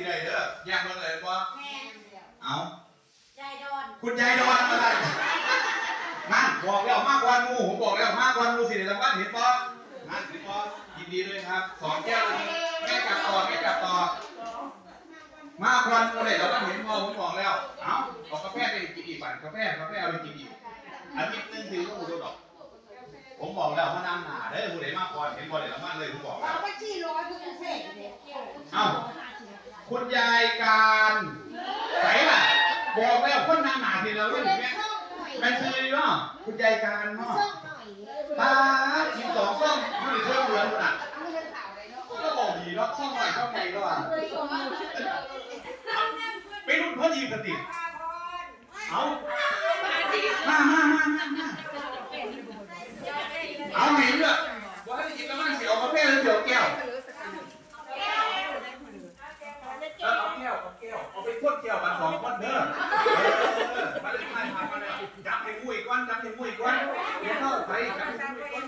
สิได้เด้อแยกเบิ่งเลยว่าแม่เอาใจดอนคุณยายดอนอะไรนั่นบอกแล้วมากกว่าหมูผมบอกแล้วมากกว่าหมูสิได้รางวัลเห็นบ่นั่นเห็นบ่ยินดีด้วยครับสองแก้วเลยแม่กลับต่อแม่กลับต่อมากกว่าหมูเลยรางวัลเห็นบ่ผมบอกแล้ว เอาเอากาแฟไปกินอีกปั่นกาแฟกาแฟเอาไปกินอีกอาทิตย์หนึงถึงก็หมดดอกผมบอกแล้วว่าน้ำหนาเด้อผู้ใดมากกว่าเห็นบ่ได้รางวัลเลยผมบอกแล้วเอาไปชี้ร้อยคือพิเศษเลยเอ้า คุณยายการไหนล่ะบอกแล้วคนน้ำหนาทีเราเรื่องนี้แม่ช่องหน่อยแม่ชื่อเนาะคุณยายการเนาะช่องหน่อยตาสิบสองช่องอยู่ในช่องเหลืองน่ะเอาเงินสาวเลยเนาะก็บอกดีเนาะช่องใหม่ช่องไหนก็ว่าเลยส่งมาไปรุ่นพ่อยีสติเอามามามามามาเอาไหนเลือกว่าให้กินแล้วมันเสียวกาแฟหรือเสียวแก้วเออเอา แก้วเอาแก้วเอาไปทวดแก้วมาสองคนเด้อเออมาเลยมามามาเลยจับให้มุ้ยก้อนจับให้มุ้ยก้อนเดี๋ยวเข้าไปจับให้มุ้ยก้อน